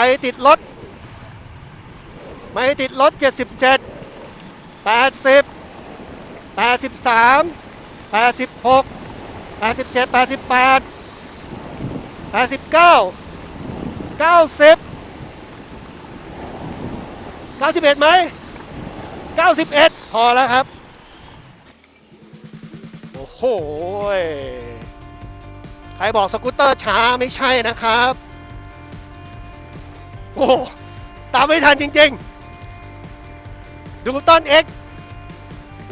ไม่ติดรถ ไม่ติดรถ 77 80 83 86 87 88 89 90 91ไหม91 พอแล้วครับ โอ้โห ใครบอกสกูตเตอร์ช้าไม่ใช่นะครับ โอ้โหตามไม่ทันจริงๆ ดูต้นเอ็ก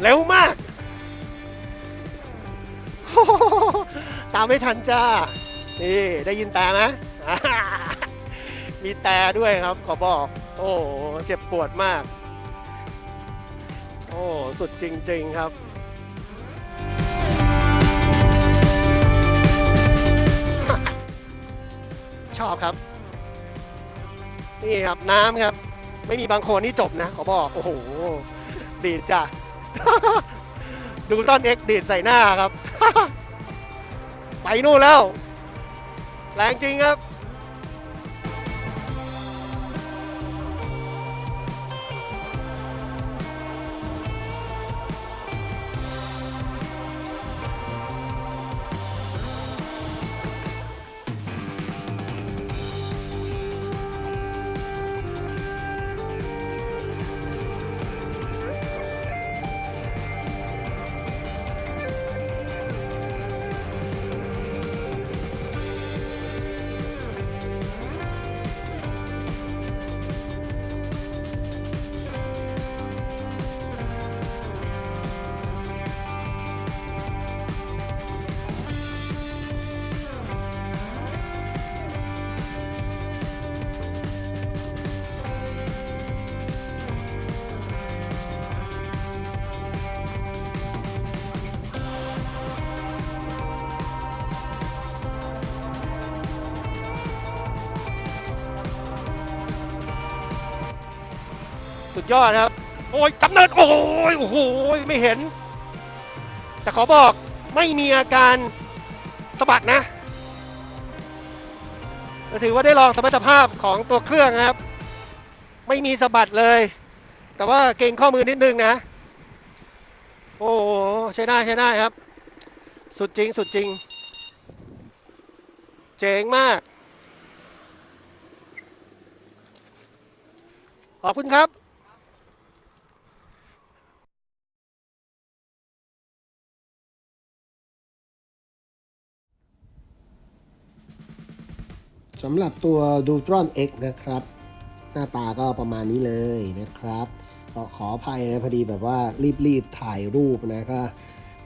เร็วมากโอ้โหตามไม่ทันจ้า นี่ได้ยินแต่ไหมมีแต่ด้วยครับขอบอก โอ้โหเจ็บปวดมาก โอ้สุดจริง ๆครับชอบครับ นี่ครับน้ำครับ ไม่มีบางคนนี่จบนะขอบอก โอ้โห ดีดจ้ะ ดูต้นเอ็กดีดใส่หน้าครับ ไปนู่นแล้ว แรงจริงครับ ยอดครับ โอ้ยกำเนิดโอ้ยโอ้โหไม่เห็น แต่ขอบอกไม่มีอาการสะบัดนะถือว่าได้ลองสมรรถภาพของตัวเครื่องครับ ไม่มีสะบัดเลย แต่ว่าเก่งข้อมือนิดนึงนะ โอ้ใช้ได้ใช้ได้ครับ สุดจริงสุดจริง เจ๋งมาก ขอบคุณครับ สำหรับตัว d u t r o n X นะครับ หน้าตาก็ประมาณนี้เลยนะครับ ก็ขออภัยนะพอดีแบบว่ารีบๆถ่ายรูปนะก็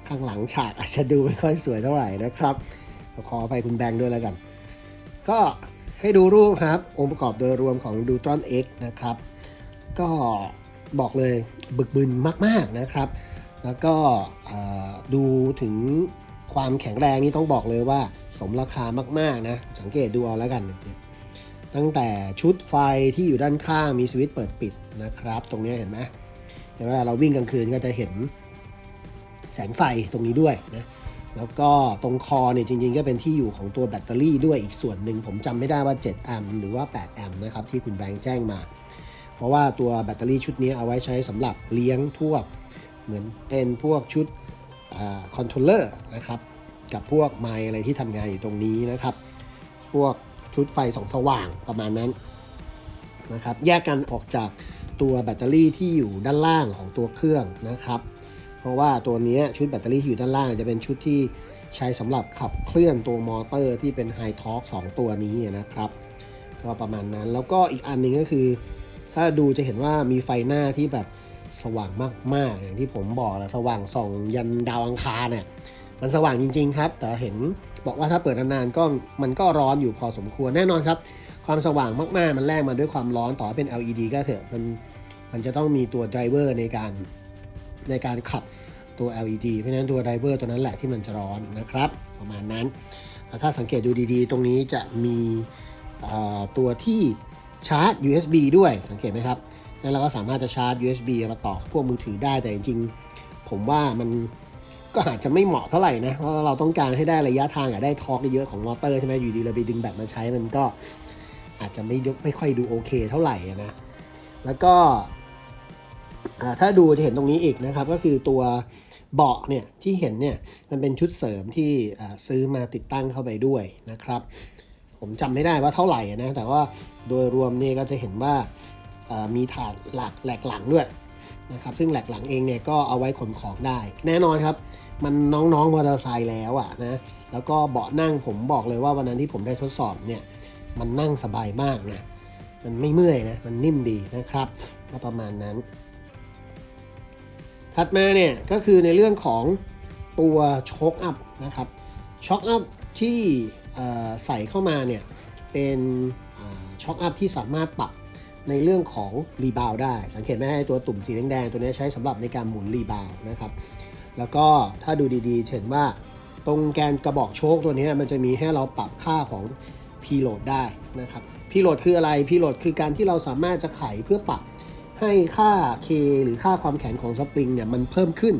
ข้างหลังฉากอาจจะดูไม่ค่อยสวยเท่าไหร่นะครับ ขออภัยคุณแบงค์ด้วยแล้วกัน ก็ให้ดูรูปครับ องค์ประกอบโดยรวมของ d u t r o n X นะครับ ก็บอกเลยบึกบึนมาก ๆนะครับ แล้วก็ดูถึง ความแข็งแรงนี่ต้องบอกเลยว่าสมราคามากๆนะ สังเกตดูเอาแล้วกัน ตั้งแต่ชุดไฟที่อยู่ด้านข้างมีสวิตช์เปิดปิดนะครับ ตรงนี้เห็นไหมเห็นเวลาเราวิ่งกลางคืนก็จะเห็นแสงไฟตรงนี้ด้วยนะแล้วก็ตรงคอเนี่ยจริงๆ ก็เป็นที่อยู่ของตัวแบตเตอรี่ด้วยอีกส่วนหนึ่ง ผมจำไม่ได้ว่า 7 แอมป์หรือว่า 8 แอมป์นะครับที่คุณแบงค์แจ้งมา เพราะว่าตัวแบตเตอรี่ชุดนี้เอาไว้ใช้สำหรับเลี้ยงพวก เหมือนเป็นพวกชุด คอนโทรลเลอร์นะครับกับพวกไมค์อะไรที่ทำงานอยู่ตรงนี้นะครับ พวกชุดไฟสองสว่างประมาณนั้นนะครับแยกกันออกจากตัวแบตเตอรี่ที่อยู่ด้านล่างของตัวเครื่องนะครับ เพราะว่าตัวนี้ชุดแบตเตอรี่ที่อยู่ด้านล่างจะเป็นชุดที่ใช้สำหรับขับเคลื่อนตัวมอเตอร์ที่เป็นไฮทอร์กสตัวนี้นะครับ ก็ประมาณนั้นแล้วก็อีกอันหนึงก็คือ ถ้าดูจะเห็นว่ามีไฟหน้าที่แบบ สว่างมากๆ อย่างที่ผมบอกแหละสว่างส่องยันดาวอังคารเนี่ยมันสว่างจริง ๆ ครับ แต่เห็นบอกว่าถ้าเปิดนานๆก็มันก็ร้อนอยู่พอสมควรแน่นอนครับ ความสว่างมากๆ มันแลกมาด้วยความร้อนต่อเป็น LED ก็เถอะมันมันจะต้องมีตัวไดรเวอร์ในการในการขับตัว LED เพราะฉะนั้นตัวไดรเวอร์ตัวนั้นแหละที่มันจะร้อนนะครับ ประมาณนั้นแล้วถ้าสังเกตดูดีๆ ตรงนี้จะมีตัวที่ชาร์จ USB ด้วยสังเกตไหมครับ แล้วเราก็สามารถจะชาร์จ USB มาต่อพวกมือถือได้แต่จริงๆ ผมว่ามันก็อาจจะไม่เหมาะเท่าไหร่นะ เพราะเราต้องการให้ได้ระยะทางกับได้ทอร์กเยอะๆของมอเตอร์ใช่ไหมอยู่ดีเราไปดึงแบตมาใช้มันก็อาจจะไม่ไม่ค่อยดูโอเคเท่าไหร่นะแล้วก็ถ้าดูจะเห็นตรงนี้อีกนะครับ ก็คือตัวเบาะเนี่ยที่เห็นเนี่ยมันเป็นชุดเสริมที่ซื้อมาติดตั้งเข้าไปด้วยนะครับ ผมจำไม่ได้ว่าเท่าไหร่นะแต่ว่าโดยรวมเนี่ยก็จะเห็นว่า มีถาดหลักแหลกหลังด้วยนะครับซึ่งแหลกหลังเองเนี่ยก็เอาไว้ขนของได้ แน่นอนครับ มันน้องๆมอเตอร์ไซค์แล้วอะนะแล้วก็เบาะนั่งผมบอกเลยว่าวันนั้นที่ผมได้ทดสอบเนี่ยมันนั่งสบายมากนะมันไม่เมื่อยนะมันนิ่มดีนะครับก็ประมาณนั้น ถัดมาเนี่ยก็คือในเรื่องของตัวโชคอัพนะครับช็อคอัพที่ใส่เข้ามาเนี่ยเป็นช็อคอัพที่สามารถปรับ ในเรื่องของรีบาวได้ สังเกตไหมไอ้ตัวตุ่มสีแดงๆตัวนี้ใช้สำหรับในการหมุนรีบาวนะครับแล้วก็ถ้าดูดีๆเห็นว่าตรงแกนกระบอกโชคตัวนี้มันจะมีให้เราปรับค่าของ p l o a d ได้นะครับ p l o a d คืออะไร p l o a d คือการที่เราสามารถจะไขเพื่อปรับให้ค่า K หรือค่าความแข็งของสปริงเนี่ยมันเพิ่มขึ้น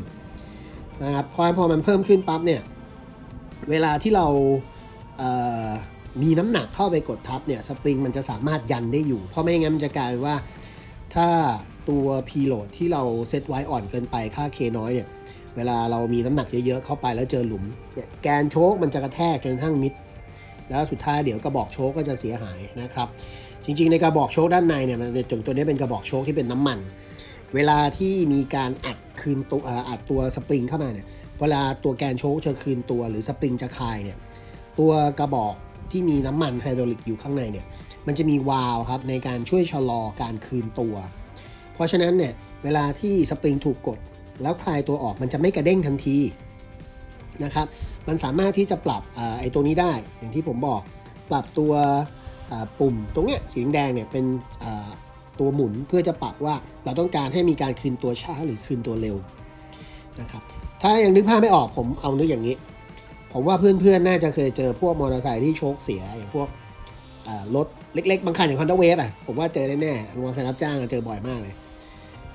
นะครับพอพอมันเพิ่มขึ้นปั๊บเนี่ยเวลาที่เราเมีน้ำหนักเข้าไปกดทับเนี่ยสปริงมันจะสามารถยันได้อยู่ เพราะไม่งั้นมันจะกลายว่า ถ้าตัว p l o a d ที่เราเซตไว้อ่อนเกินไปค่า K น้อยเนี่ยเวลาเรามีน้ำหนักเยอะๆเข้าไปแล้วเจอหลุมเนี่ยแกนโชคมันจะกระแทกจนกระทั่งมิด แล้วสุดท้ายเดี๋ยวกระบอกโชคก็จะเสียหายนะครับ จริง ๆ ในกระบอกโชคด้านในเนี่ยมันตัวตัวนี้เป็นกระบอกโชคที่เป็นน้ำมัน เวลาที่มีการอัดคืนตัวอัดตัวสปริงเข้ามาเนี่ยเวลาตัวแกนโชคจะคืนตัวหรือสปริงจะคลายเนี่ยตัวกระบอก ที่มีน้ำมันไฮดรอลิกอยู่ข้างในเนี่ยมันจะมีวาล์วครับในการช่วยชะลอการคืนตัว เพราะฉะนั้นเนี่ยเวลาที่สปริงถูกกด แล้วคลายตัวออกมันจะไม่กระเด้งทันทีนะครับมันสามารถที่จะปรับอไอ้ตัวนี้ได้ อย่างที่ผมบอกปรับตัวปุ่มตรงเนี้ยสีแดงเนี่ยเป็นตัวหมุนเพื่อจะปรับว่าเราต้องการให้มีการคืนตัวช้าหรือคืนตัวเร็วนะครับถ้ายังนึกภาพไม่ออกผมเอานึกอย่างนี้ ผมว่าเพื่อนๆ น่าจะเคยเจอพวกมอเตอร์ไซค์ที่โชคเสียอย่างพวกรถเล็กๆ บางคันอย่างคอนด้าเวฟอะ ผมว่าเจอแน่ๆมอเตอร์ไซค์รับจ้างเจอบ่อยมากเลย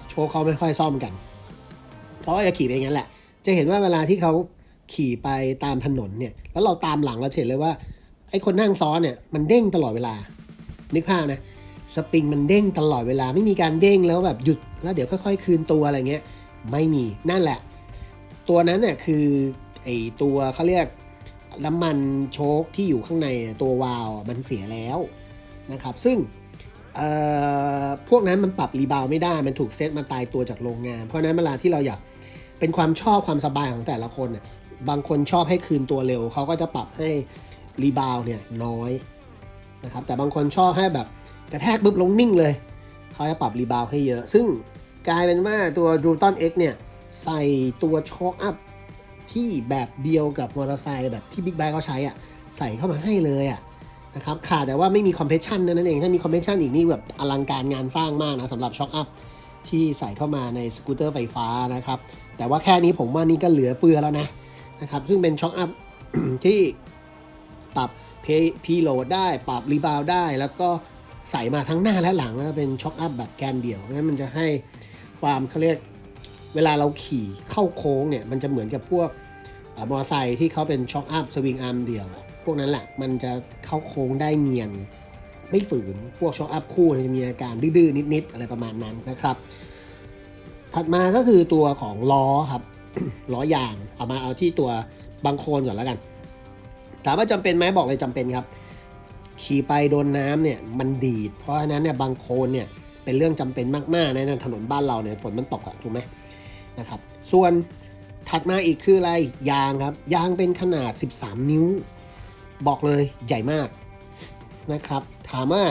โชคเขาไม่ค่อยซ่อมกันเขาก็จะขี่ไปอย่างนั้นแหละ จะเห็นว่าเวลาที่เขาขี่ไปตามถนนเนี่ย แล้วเราตามหลังเราเห็นเลยว่า ไอ้คนนั่งซ้อนเนี่ยมันเด้งตลอดเวลา นึกภาพนะ สปริงมันเด้งตลอดเวลา ไม่มีการเด้งแล้วแบบหยุดแล้วเดี๋ยวค่อย ๆ คืนตัวอะไรเงี้ย ไม่มี นั่นแหละ ตัวนั้นเนี่ยคือ ไอตัวเขาเรียกน้ำมันโชคที่อยู่ข้างในตัววาล์วมันเสียแล้วนะครับ ซึ่งพวกนั้นมันปรับรีบาวไม่ได้ มันถูกเซตมาตายตัวจากโรงงาน เพราะนั้นเวลาที่เราอยากเป็นความชอบความสบายของแต่ละคนน่ะบางคนชอบให้คืนตัวเร็ว เขาก็จะปรับให้รีบาวเนี่ยน้อยนะครับ แต่บางคนชอบให้แบบกระแทกปุ๊บลงนิ่งเลย เขาจะปรับรีบาวให้เยอะ ซึ่งกลายเป็นว่าตัว d r u t o n X เนี่ยใส่ตัวโชคอัพ ที่แบบเดียวกับมอเตอร์ไซค์แบบที่บิ๊กไบค์เขาใช้อะใส่เข้ามาให้เลยอะนะครับขาดแต่ว่าไม่มีคอมเพรสชันนั่นเอง ถ้ามีคอมเพรสชันอีกนี่แบบอลังการงานสร้างมากนะสำหรับช็อคอัพที่ใส่เข้ามาในสกูตเตอร์ไฟฟ้านะครับ แต่ว่าแค่นี้ผมว่านี่ก็เหลือเฟือแล้วนะนะครับ ซึ่งเป็นช็อคอัพที่ปรับพีโหลดได้ ปรับรีบาวได้ แล้วก็ใส่มาทั้งหน้าและหลังแล้วเป็นช็อคอัพแบบแกนเดี่ยวนั้นมันจะให้ความเขาเรียก เวลาเราขี่เข้าโค้งเนี่ย มันจะเหมือนกับพวกมอเตอร์ไซค์ที่เขาเป็นช็อคอัพสวิงอาร์มเดียว พวกนั้นแหละมันจะเข้าโค้งได้เนียน ไม่ฝืนพวกช็อคอัพคู่เนี่ยจะมีอาการดื้อๆนิดๆอะไรประมาณนั้นนะครับ ถัดมาก็คือตัวของล้อครับล้อยางเอามาเอาที่ตัวบางโคลนก่อนแล้วกันถามว่าจำเป็นไหมบอกเลยจำเป็นครับ ขี่ไปโดนน้ำเนี่ยมันดีด เพราะฉะนั้นเนี่ยบางโคลนเนี่ยเป็นเรื่องจำเป็นมากๆในถนนบ้านเราเนี่ยฝนมันตกอะถูกไหม นะครับ ส่วนถัดมาอีกคืออะไร ยางครับ ยางเป็นขนาด 13 นิ้ว บอกเลยใหญ่มากนะครับ ถามว่า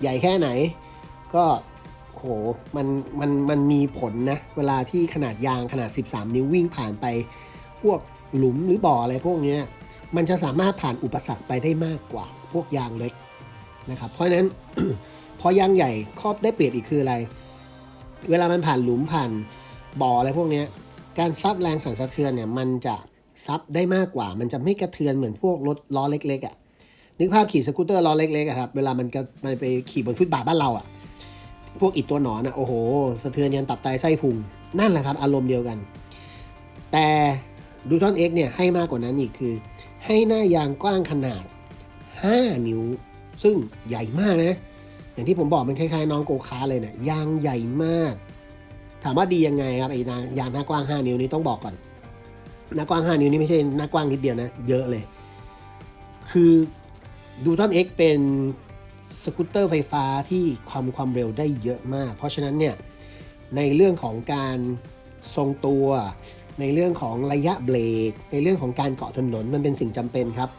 ใหญ่แค่ไหน ก็โหมันมันมันมีผลนะ เวลาที่ขนาดยางขนาด 13 นิ้ววิ่งผ่านไป พวกหลุมหรือบ่ออะไรพวกนี้มันจะสามารถผ่านอุปสรรคไปได้มากกว่า พวกยางเล็กนะครับ เพราะฉะนั้นพอยางใหญ่ครอบได้เปรียบอีกคืออะไร เวลามันผ่านหลุมผ่าน บ่ออะไรพวกนี้การซับแรงสั่นสะเทือนเนี่ยมันจะซับได้มากกว่า มันจะไม่กระเทือนเหมือนพวกรถล้อเล็กๆอะ่ะนึกภาพขี่สกูตเตอร์ล้อเล็กๆครับเวลามันก็มันไปขี่บนฟุตบาทบ้านเราอะ่ะพวกอิดตัวหนอนอะ่ะโอ้โหสะเทือนยันตับไตไส้พุงนั่นแหละครับอารมณ์เดียวกัน แต่ดูทอน X เนี่ยให้มากกว่านั้นอีกคือ ให้หน้ายางกว้างขนาด 5 นิ้ว ซึ่งใหญ่มากนะ อย่างที่ผมบอกมันคล้ายๆน้องโกคาร์เลยเนี่ยยางใหญ่มาก ถามว่าดียังไงครับไอ้ยางหน้ากว้าง 5 นิ้วนี้ต้องบอกก่อน หน้ากว้าง 5 นิ้วนี่ไม่ใช่หน้ากว้างนิดเดียวนะ เยอะเลย คือดูตอน X เป็นสกูตเตอร์ไฟฟ้าที่ความความเร็วได้เยอะมาก เพราะฉะนั้นเนี่ยในเรื่องของการทรงตัว ในเรื่องของระยะเบรก ในเรื่องของการเกาะถนนมันเป็นสิ่งจำเป็นครับ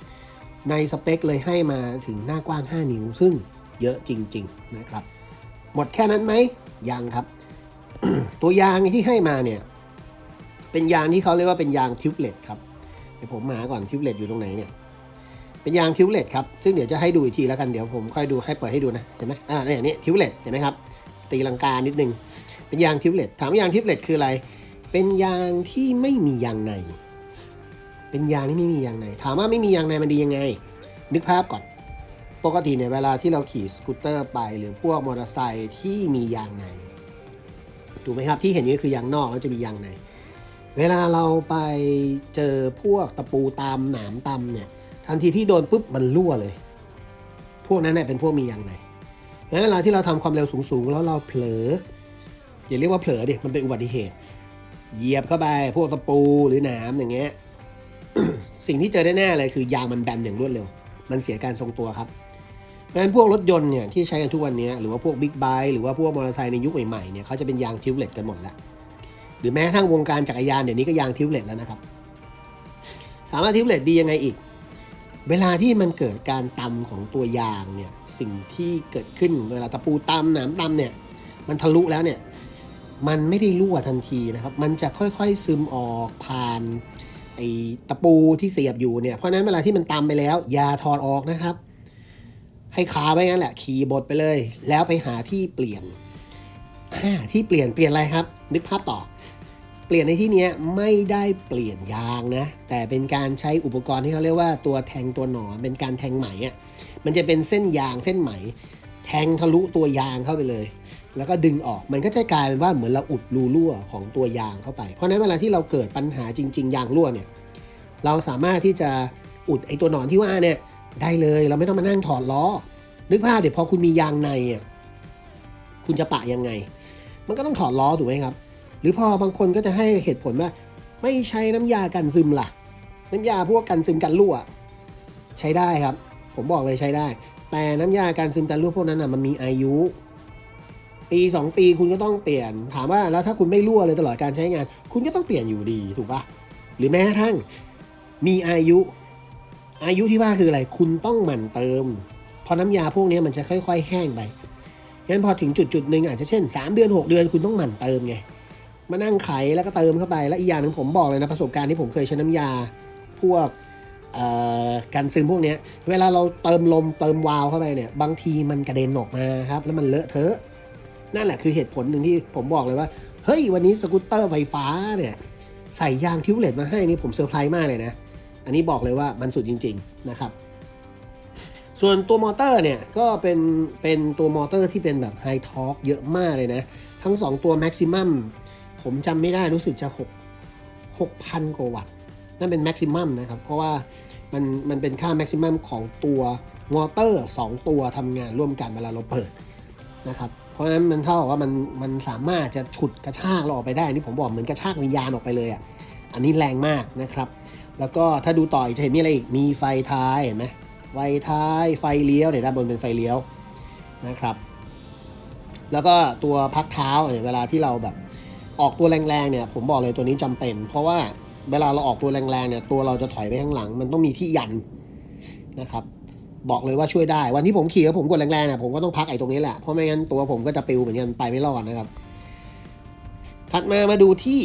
ในสเปคเลยให้มาถึงหน้ากว้าง 5 นิ้ว ซึ่งเยอะจริง ๆ นะครับ หมดแค่นั้นไหมยังครับ ตัวยางที่ให้มาเนี่ย เป็นยางที่เขาเรียกว่าเป็นยางทิวเลตครับเดี๋ยวผมหาก่อนทิวเลตอยู่ตรงไหนเนี่ย เป็นยางทิวเลตครับซึ่งเดี๋ยวจะให้ดูอีกทีแล้วกันเดี๋ยวผมค่อยดูให้เปิดให้ดูนะเห็นไหมอ่าเนี่ยนี่ทิวเลตเห็นไหมครับ ตีลังกานิดนึงเป็นยางทิวเลตถามว่ายางทิวเลตคืออะไร เป็นยางที่ไม่มียางใน เป็นยางที่ไม่มียางในถามว่าไม่มียางในมันดียังไง นึกภาพก่อนปกติเนี่ยเวลาที่เราขี่สกูตเตอร์ไปหรือพวกมอเตอร์ไซค์ที่มียางใน ถูกไหมครับที่เห็นนี่คือยางนอกแล้วจะมียางใน เวลาเราไปเจอพวกตะปูตามหนามตำเนี่ยทันทีที่โดนปุ๊บมันรั่วเลย พวกนั้นเนี่ยเป็นพวกมียางในงั้นเวลาที่เราทำความเร็วสูงๆ แล้วเราเผลออย่าเรียกว่าเผลอดิมันเป็นอุบัติเหตุ เหยียบเข้าไปพวกตะปูหรือหนามอย่างเงี้ยสิ่งที่เจอแน่ๆเลยคือยางมันแบนอย่างรวดเร็ว มันเสียการทรงตัวครับ ราะฉะนั้นพวกรถยนต์เนี่ยที่ใช้กันทุกวันนี้หรือว่าพวกบิ๊กไบค์หรือว่าพวกมอเตอร์ไซค์ในยุคใหม่ๆเนี่ยเขาจะเป็นยางทิวเลตกันหมดแล้วหรือแม้กระทั่งวงการจักรยานเดี๋ยวนี้ก็ยางทิวเล็ตแล้วนะครับถามว่าทิวเล็ตดียังไงอีก เวลาที่มันเกิดการตำของตัวยางเนี่ยสิ่งที่เกิดขึ้นเวลาตะปูตำหนามตำเนี่ยมันทะลุแล้วเนี่ยมันไม่ได้รั่วทันทีนะครับ มันจะค่อยๆซึมออกผ่านไอ้ตะปูที่เสียบอยู่เนี่ย เพราะฉะนั้นเวลาที่มันตำไปแล้ว อย่าถอดออกนะครับ ให้คาไว้งั้นแหละขี่บดไปเลย แล้วไปหาที่เปลี่ยนที่เปลี่ยนเปลี่ยนอะไรครับ นึกภาพต่อ เปลี่ยนในที่นี้ไม่ได้เปลี่ยนยางนะ แต่เป็นการใช้อุปกรณ์ที่เขาเรียกว่าตัวแทงตัวหนอนเป็นการแทงไหมอะมันจะเป็นเส้นยางเส้นไหม แทงทะลุตัวยางเข้าไปเลย แล้วก็ดึงออกมันก็จะกลายเป็นว่าเหมือนเราอุดรูรั่วของตัวยางเข้าไป เพราะฉะนั้นเวลาที่เราเกิดปัญหาจริง ๆ ยางรั่วเนี่ยเราสามารถที่จะอุดไอตัวหนอนที่ว่าเนี่ย ได้เลยเราไม่ต้องมานั่งถอดล้อ นึกภาพเดี๋ยวพอคุณมียางในอะคุณจะปะยังไง มันก็ต้องถอดล้อถูกไหมครับ หรือพอบางคนก็จะให้เหตุผลว่า ไม่ใช้น้ำยากันซึมล่ะ น้ำยาพวกกันซึมกันรั่ว ใช้ได้ครับ ผมบอกเลยใช้ได้ แต่น้ำยาการซึมกันรั่วพวกนั้นอะมันมีอายุ ปีสองปีคุณก็ต้องเปลี่ยน ถามว่าแล้วถ้าคุณไม่รั่วเลยตลอดการใช้งาน คุณก็ต้องเปลี่ยนอยู่ดีถูกปะหรือแม้กระทั่งมีอายุ อายุที่ว่าคืออะไร คุณต้องหมั่นเติมพราะน้ำยาพวกนี้มันจะค่อย ๆ แห้งไปงั้นพอถึงจุดจุดๆหนึ่งอาจจะเช่น 3 เดือน 6 เดือนคุณต้องหมั่นเติมไง มานั่งไขแล้วก็เติมเข้าไป และอีกอย่างหนึ่งผมบอกเลยนะประสบการณ์ที่ผมเคยใช้น้ำยาพวกกันซึมพวกนี้เวลาเราเติมลมเติมวาล์วเข้าไปเนี่ย บางทีมันกระเด็นออกมาครับ แล้วมันเลอะเทอะ นั่นแหละคือเหตุผลหนึ่งที่ผมบอกเลยว่า เฮ้ยวันนี้สกูตเตอร์ไฟฟ้าเนี่ยใส่ยางทิวเลตมาให้นี่ผมเซอร์ไพรส์มากเลยนะ อันนี้บอกเลยว่ามันสุดจริง ๆ นะครับ ส่วนตัวมอเตอร์เนี่ย ก็เป็นเป็นตัวมอเตอร์ที่เป็นแบบไฮทอร์กเยอะมากเลยนะ ทั้ง 2 ตัวแม็กซิมัมผมจำไม่ได้รู้สึกจะ 6 6,000 กว่าวัตต์ นั่นเป็นแม็กซิมัมนะครับ เพราะว่ามันมันเป็นค่าแม็กซิมัมของตัวมอเตอร์ 2 ตัวทำงานร่วมกันเวลาเราเปิดนะครับเพราะฉะนั้นมันเท่ากับว่ามันมันสามารถจะฉุดกระชากเราออกไปได้ นี่ผมบอกเหมือนกระชากวิญญาณออกไปเลยอะ อันนี้แรงมากนะครับ แล้วก็ถ้าดูต่ออีกจะเห็นมีอะไรอีก มีไฟท้ายเห็นไหมไฟท้ายไฟเลี้ยวเนี่ยด้านบนเป็นไฟเลี้ยวนะครับ แล้วก็ตัวพักเท้าเนี่ยเวลาที่เราแบบออกตัวแรงๆเนี่ย ผมบอกเลยตัวนี้จำเป็น เพราะว่าเวลาเราออกตัวแรงๆเนี่ยตัวเราจะถอยไปข้างหลัง มันต้องมีที่ยันนะครับ บอกเลยว่าช่วยได้ วันที่ผมขี่แล้วผมกดแรงๆเนี่ยผมก็ต้องพักไอ้ตรงนี้แหละเพราะไม่งั้นตัวผมก็จะปิวเหมือนกันไปไม่รอดนะครับ ถัดมามาดูที่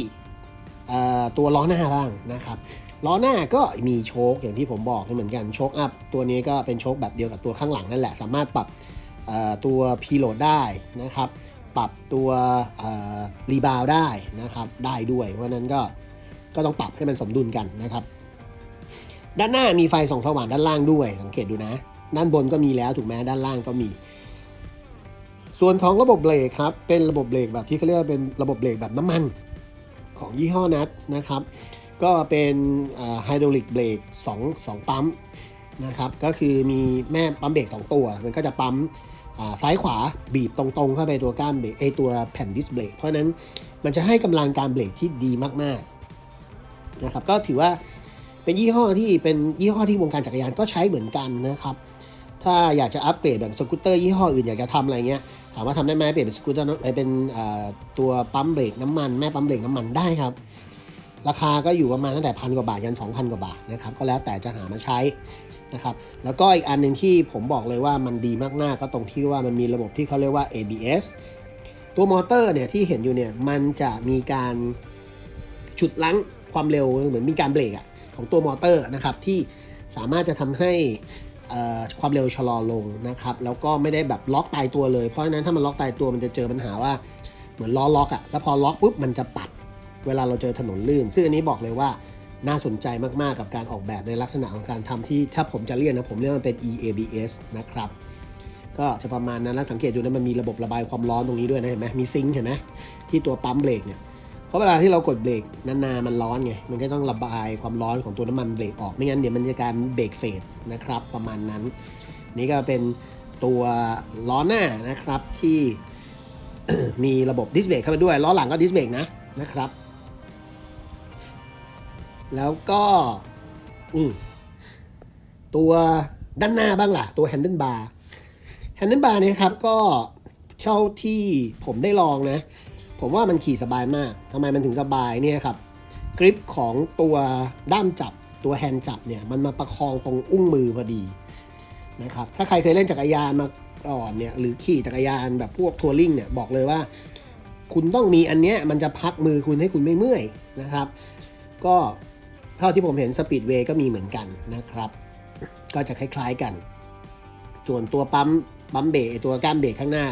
ตัวล้อหน้าบ้างนะครับ ล้อหน้าก็มีโชคอย่างที่ผมบอกเหมือนกันโชคอัพตัวนี้ก็เป็นโชคแบบเดียวกับตัวข้างหลังนั่นแหละ สามารถปรับตัวพีโหลดได้นะครับ ปรับตัวรีบาวได้นะครับ ได้ด้วย เพราะนั้นก็ก็ต้องปรับให้มันสมดุลกันนะครับ ด้านหน้ามีไฟส่องสว่างด้านล่างด้วย สังเกตดูนะ ด้านบนก็มีแล้วถูกไหมด้านล่างก็มี ส่วนของระบบเบรกครับ เป็นระบบเบรกแบบที่เขาเรียกว่าเป็นระบบเบรกแบบน้ำมันของยี่ห้อนัทนะครับ ก็เป็นไฮดรอลิกเบรก2 2 ปั๊มนะครับก็คือมีแม่ปั๊มเบรก2 ตัว มันก็จะปั๊มซ้ายขวาบีบตรงๆ เข้าไปตัวก้านเบรกไอตัวแผ่นดิสเบรกเพราะนั้นมันจะให้กำลังการเบรกที่ดีมากๆนะครับก็ถือว่าเป็นยี่ห้อที่เป็นยี่ห้อที่วงการจักรยานก็ใช้เหมือนกันนะครับถ้าอยากจะอัปเกรดแบบสกูตเตอร์ยี่ห้ออื่นอยากจะทำอะไรเงี้ยถามว่าทำได้ไหมเปลี่ยนเป็นสกูตเตอร์เอ่อเป็นตัวปั๊มเบรกน้ำมันแม่ปั๊มเบรกน้ำมันได้ครับ ราคาก็อยู่ประมาณตั้งแต่พันกว่าบาทยัน2,000 กว่าบาทนะครับก็แล้วแต่จะหามาใช้นะครับแล้วก็อีกอันหนึ่งที่ผมบอกเลยว่ามันดีมากๆ ก็ตรงที่ว่ามันมีระบบที่เขาเรียกว่า ABS ตัวมอเตอร์เนี่ยที่เห็นอยู่เนี่ยมันจะมีการฉุดลั้งความเร็วเหมือนมีการเบรกอะของตัวมอเตอร์นะครับที่สามารถจะทำให้ความเร็วชะลอลงนะครับแล้วก็ไม่ได้แบบล็อกตายตัวเลยเพราะฉะนั้นถ้ามันล็อกตายตัวมันจะเจอปัญหาว่าเหมือนล้อล็อกอะแล้วพอล็อกปุ๊บมันจะปัด เวลาเราเจอถนนลื่น ซึ่งอันนี้บอกเลยว่าน่าสนใจมากๆกับการออกแบบในลักษณะของการทำที่ถ้าผมจะเรียกนะผมเรียกมันเป็น EABS นะครับก็จะประมาณนั้นแล้วสังเกตดูนะมันมีระบบระบายความร้อนตรงนี้ด้วยนะเห็นไหมมีซิงค์เห็นไหมที่ตัวปั๊มเบรกเนี่ยเพราะเวลาที่เรากดเบรกนานๆมันร้อนไงมันก็ต้องระบายความร้อนของตัวน้ำมันเบรกออกไม่งั้นเดี๋ยวมันจะการเบรกเฟดนะครับประมาณนั้น นี่ก็เป็นตัวล้อหน้านะครับที่มีระบบดิสเบรกเข้ามาด้วยล้อหลังก็ดิสเบรกนะนะครับ แล้วก็นี่ตัวด้านหน้าบ้างล่ะ ตัวแฮนเดิลบาร์แฮนเดิลบาร์เนี่ยครับก็เท่าที่ผมได้ลองนะ ผมว่ามันขี่สบายมากทำไมมันถึงสบายเนี่ยครับกริปของตัวด้ามจับตัวแฮนด์จับเนี่ยมันมาประคองตรงอุ้งมือพอดีนะครับถ้าใครเคยเล่นจักรยานมาก่อนเนี่ยหรือขี่จักรยานแบบพวกทัวริงเนี่ยบอกเลยว่า คุณต้องมีอันเนี้ยมันจะพักมือคุณให้คุณไม่เมื่อยนะครับ ก็ เท่าที่ผมเห็นสปีดเวย์ก็มีเหมือนกันนะครับ ก็จะคล้ายๆกัน ส่วนตัวปั๊มปั๊มเบรกตัวก้านเบรกข้างหน้า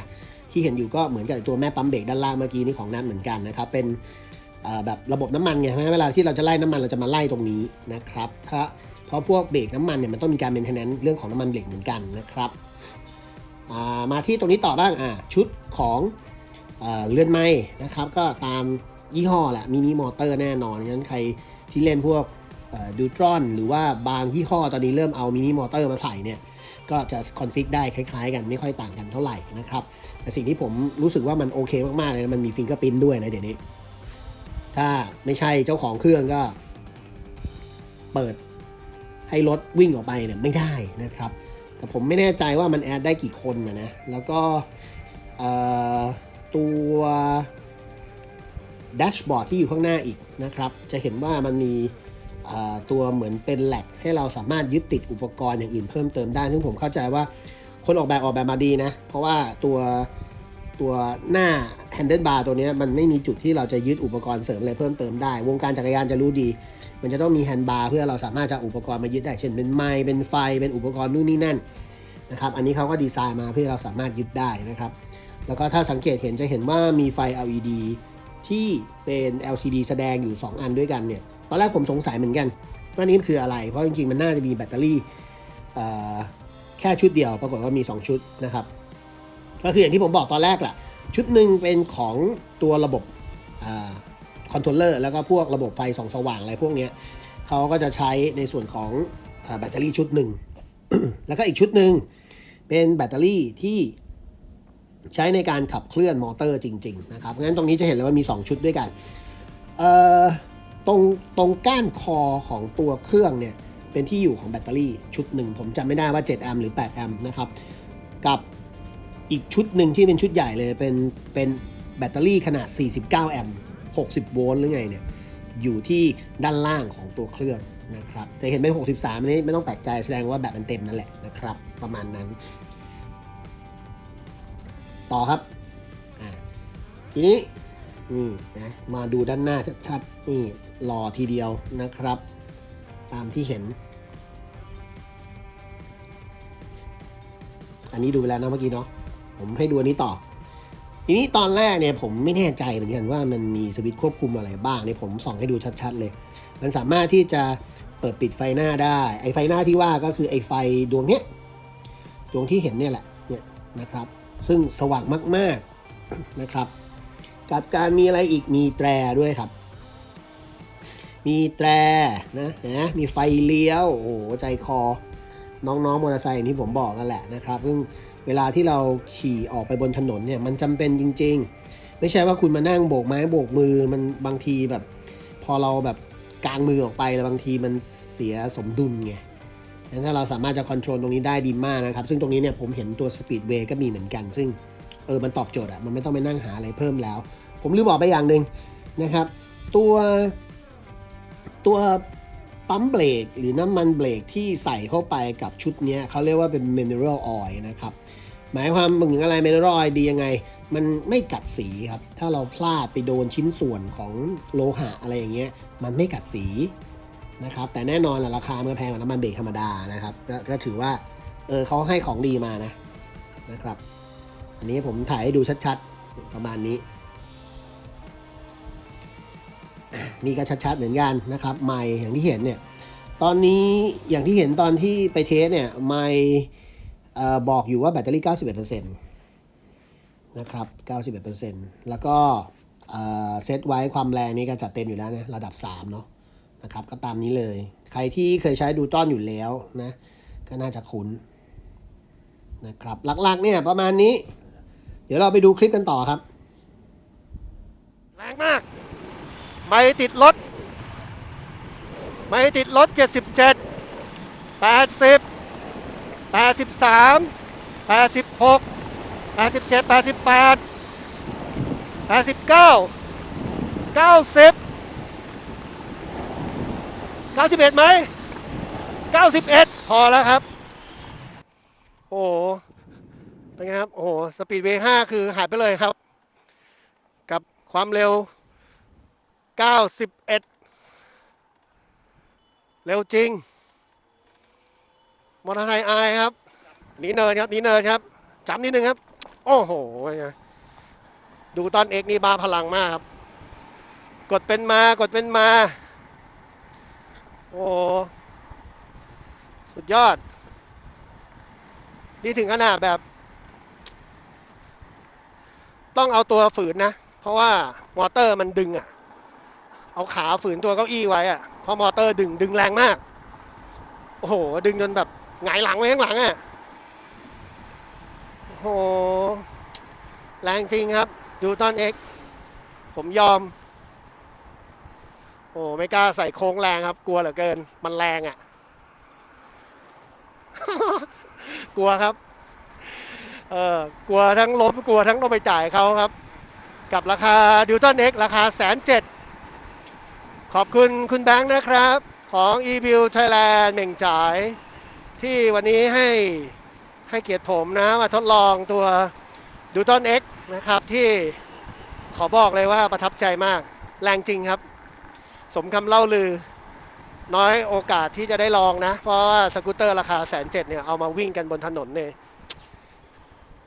ที่เห็นอยู่ก็เหมือนกับตัวแม่ปั๊มเบรกด้านล่างเมื่อกี้นี่ของนั้นเหมือนกันนะครับ เป็นแบบระบบน้ำมันไงใช่ไหมเวลาที่เราจะไล่น้ำมันเราจะมาไล่ตรงนี้นะครับเพราะเพราะพวกเบรกน้ำมันเนี่ยมันต้องมีการเมนเทนแนนเรื่องของน้ำมันเบรกเหมือนกันนะครับมาที่ตรงนี้ต่อบ้างอ่าชุดของเอเลื่อนไม้นะครับ ก็ตามยี่ห้อแหละมินิมอเตอร์แน่นอนงั้นใครที่เล่นพวก ดูตรอนหรือว่าบางยี่ห้อตอนนี้เริ่มเอามินิมอเตอร์มาใส่เนี่ยก็จะคอนฟิกได้คล้ายๆ กันไม่ค่อยต่างกันเท่าไหร่นะครับ แต่สิ่งที่ผมรู้สึกว่ามันโอเคมากๆเลยมันมีฟิงเกอร์พินด้วยนะเดี๋ยวนี้ ถ้าไม่ใช่เจ้าของเครื่องก็ เปิดให้รถวิ่งออกไปเนี่ยไม่ได้นะครับ แต่ผมไม่แน่ใจว่ามันแอดได้กี่คนนะ แล้วก็ตัวแดชบอร์ดที่อยู่ข้างหน้าอีกนะครับ จะเห็นว่ามันมี ตัวเหมือนเป็นแหลกให้เราสามารถยึดติดอุปกรณ์อย่างอื่นเพิ่มเติมได้ ซึ่งผมเข้าใจว่าคนออกแบบออกแบบมาดีนะ เพราะว่าตัวตัวหน้าแฮนเดิลบาร์ตัวนี้มันไม่มีจุดที่เราจะยึดอุปกรณ์เสริมอะไรเพิ่มเติมได้ วงการจักรยานจะรู้ดี มันจะต้องมีแฮนด์บาร์เพื่อเราสามารถจะอาอุปกรณ์มายึดได้ เช่นเป็นไม้เป็นไฟ เป็นอุปกรณ์นู่นนี่นั่นนะครับ อันนี้เขาก็ดีไซน์มาเพื่อเราสามารถยึดได้นะครับ แล้วก็ถ้าสังเกตเห็นจะเห็นว่ามีไฟ LED ที่เป็น LCD แสดงอยู่ 2 อันด้วยกันเนี่ย ตอนแรกผมสงสัยเหมือนกัน ว่านี่คืออะไร เพราะจริงๆมันน่าจะมีแบตเตอรี่แค่ชุดเดียว ปรากฏว่ามี 2 ชุดนะครับ ก็คืออย่างที่ผมบอกตอนแรกแหละชุดหนึ่งเป็นของตัวระบบคอนโทรลเลอร์แล้วก็พวกระบบไฟส่องสว่างอะไรพวกนี้เขาก็จะใช้ในส่วนของอแบตเตอรี่ชุดหนึ่ง แล้วก็อีกชุดหนึ่งเป็นแบตเตอรี่ที่ใช้ในการขับเคลื่อนมอเตอร์จริง ๆ นะครับงั้นตรงนี้จะเห็นเลยว่ามี 2 ชุดด้วยกัน เอ่อ ตรงตรงก้านคอของตัวเครื่องเนี่ยเป็นที่อยู่ของแบตเตอรี่ชุดหนึ่ง ผมจำไม่ได้ว่า 7 แอมป์หรือ 8 แอมป์นะครับ กับอีกชุดหนึ่งที่เป็นชุดใหญ่เลยเป็นเป็นแบตเตอรี่ขนาด 49 แอมป์60 โวลต์หรือไงเนี่ยอยู่ที่ด้านล่างของตัวเครื่องนะครับจะเห็นเป็น 63 นี้ไม่ต้องแปลกใจแสดงว่าแบบมันเต็มนั่นแหละนะครับ ประมาณนั้น ต่อครับทีนี้นี่นะมาดูด้านหน้าชัดๆนี่ หล่อทีเดียวนะครับ ตามที่เห็น อันนี้ดูไปแล้วนะเมื่อกี้เนาะผมให้ดูอันนี้ต่อ ทีนี้ตอนแรกเนี่ยผมไม่แน่ใจเหมือนกันว่ามันมีสวิตช์ควบคุมอะไรบ้างเนี่ยผมส่องให้ดูชัดๆเลย มันสามารถที่จะเปิดปิดไฟหน้าได้ ไอไฟหน้าที่ว่าก็คือไอไฟดวงเนี้ยดวงที่เห็นเนี่ยแหละเนี่ยนะครับ ซึ่งสว่างมากๆนะครับ กับการมีอะไรอีกมีแตรด้วยครับ มีแตรนะนะมีไฟเลี้ยวโอ้โหใจคอ น้องๆมอเตอร์ไซค์อย่างที่ผมบอกนั่นแหละนะครับซึ่งเวลาที่เราขี่ออกไปบนถนนเนี่ยมันจำเป็นจริง ๆ ไม่ใช่ว่าคุณมานั่งโบกไม้โบกมือมันบางทีแบบ พอเราแบบกางมือออกไปแล้วบางทีมันเสียสมดุลไงงั้นถ้าเราสามารถจะคอนโทรลตรงนี้ได้ดีมากนะครับ ซึ่งตรงนี้เนี่ยผมเห็นตัวสปีดเวย์ก็มีเหมือนกัน ซึ่งเออมันตอบโจทย์อะมันไม่ต้องไปนั่งหาอะไรเพิ่มแล้ว ผมลืมบอกไปอย่างหนึ่งนะครับ ตัว ตัวปั๊มเบรกหรือน้ำมันเบรกที่ใส่เข้าไปกับชุดนี้เขาเรียกว่าเป็น mineral oil นะครับ หมายความถึงอะไร mineral oil ดียังไง มันไม่กัดสีครับ ถ้าเราพลาดไปโดนชิ้นส่วนของโลหะอะไรอย่างเงี้ย มันไม่กัดสีนะครับ แต่แน่นอนแหละราคามันแพงกว่าน้ำมันเบรกธรรมดานะครับกก็ถือว่า เออเขาให้ของดีมานะนะครับ อันนี้ผมถ่ายให้ดูชัดๆ ประมาณนี้ นี่ก็ชัดๆเหมือนกันนะครับไมค์อย่างที่เห็นเนี่ยตอนนี้อย่างที่เห็นตอนที่ไปเทสเนี่ยไม่บอกอยู่ว่าแบตเตอรี่ 91%นะครับ 91%แล้วก็เอ่อเซตไว้ความแรงนี่ก็จัดเต็มอยู่แล้วนะระดับ 3 เนาะนะครับก็ตามนี้เลย ใครที่เคยใช้ดูต้อนอยู่แล้วนะก็น่าจะคุ้นนะครับหลักๆเนี่ยประมาณนี้ เดี๋ยวเราไปดูคลิปกันต่อครับ แรงมาก ไม่ติดรถ ไม่ติดรถ 77 80 83 86 87 88 89 90 91ไหม91 พอแล้วครับ โอ้เป็นไงครับ โอ้โหสปีดเวย์5คือหายไปเลยครับ กับความเร็ว 91 เร็วจริง มอเตอร์ไซค์อายครับหนีเนินครับหนีเนินครับจำนิดนึงครับ โอ้โหดูตอนเอกนี่บาพลังมากครับ กดเป็นมากดเป็นมา โอ้สุดยอด นี่ถึงขนาดแบบ ต้องเอาตัวฝืนนะ เพราะว่ามอเตอร์มันดึงอะ่ะ เอาขาฝืนตัวเก้าอี้ไว้อะเพราะมอเตอร์ดึงดึงแรงมาก โอ้โห ดึงจนแบบหงายหลังไว้ข้างหลังอะ่ะโอ้โห แรงจริงครับดูตอนเอ็กผมยอม โอ้ไม่กล้าใส่โค้งแรงครับ กลัวเหลือเกิน มันแรงอะ่ะ กลัวครับ เออกลัวทั้งล้มกลัวทั้งต้องไปจ่ายเขาครับ กับราคาดิวตันเอ็กราคาแสนเจ็ด ขอบคุณคุณแบงค์นะครับ ของ e b i l Thailand เหม่งจ่าย ที่วันนี้ให้ให้เกียรติผมนะ มาทดลองตัวดิวตันเอ็กนะครับที่ขอบอกเลยว่าประทับใจมาก แรงจริงครับ สมคำเล่าลือ น้อยโอกาสที่จะได้ลองนะ เพราะว่าสกูตเตอร์ราคาแสนเจ็ดเนี่ย เอามาวิ่งกันบนถนนเนี่ย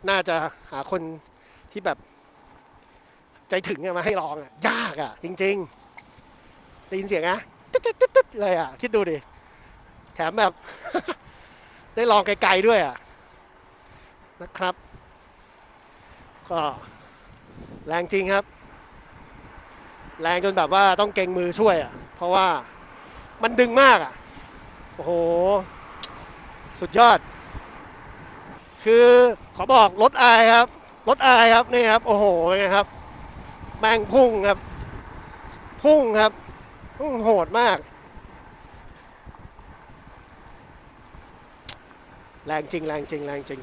น่าจะหาคนที่แบบใจถึงมาให้ลองอะยากอะจริง ๆ ได้ยินเสียงนะตึ๊ดตึ๊ดตึ๊ดเลยอะคิดดูดิ แถมแบบ ได้ลองไกลๆด้วยอะนะครับ ก็แรงจริงครับ แรงจนแบบว่าต้องเก่งมือช่วยอะเพราะว่ามันดึงมากอะโอ้โห สุดยอด คือขอบอกรถอายครับ รถอายครับนี่ครับ โอ้โหเป็นไงครับ แม่งพุ่งครับ พุ่งครับ โหดมาก แรงจริงแรงจริงแรงจริง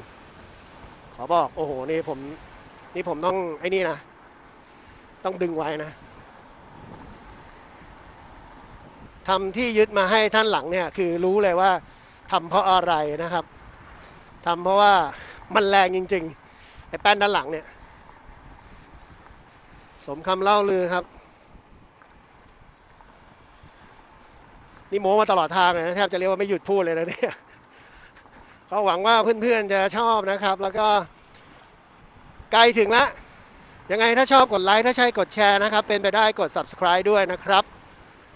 ขอบอก โอ้โห นี่ผม นี่ผมต้อง ไอ้นี่นะ ต้องดึงไว้นะทำที่ยึดมาให้ท่านหลังเนี่ย คือรู้เลยว่าทำเพราะอะไรนะครับทำเพราะว่ามันแรงจริง ๆ ไอ้แป้นด้านหลังเนี่ย สมคำเล่าลือครับ นี่โม้มาตลอดทางเลยนะแทบจะเรียกว่าไม่หยุดพูดเลยนะเนี่ยก็หวังว่าเพื่อนๆจะชอบนะครับ แล้วก็ใกล้ถึงละยังไงถ้าชอบกดไลค์ถ้าใช่กดแชร์นะครับ เป็นไปได้กด subscribe ด้วยนะครับ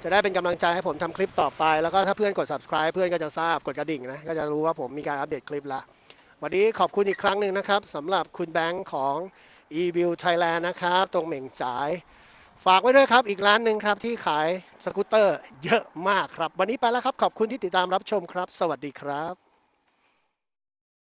จะได้เป็นกำลังใจให้ผมทำคลิปต่อไป แล้วก็ถ้าเพื่อนกด subscribe เพื่อนก็จะทราบกดกระดิ่งนะก็จะรู้ว่าผมมีการอัปเดตคลิปละวันนี้ขอบคุณอีกครั้งหนึ่งนะครับสำหรับคุณแบงค์ของ e v i e w Thailand นะครับ ตรงเหม่งสาย ฝากไว้ด้วยครับ อีกร้านหนึ่งครับที่ขายสกูตเตอร์เยอะมากครับ วันนี้ไปแล้วครับ ขอบคุณที่ติดตามรับชมครับ สวัสดีครับ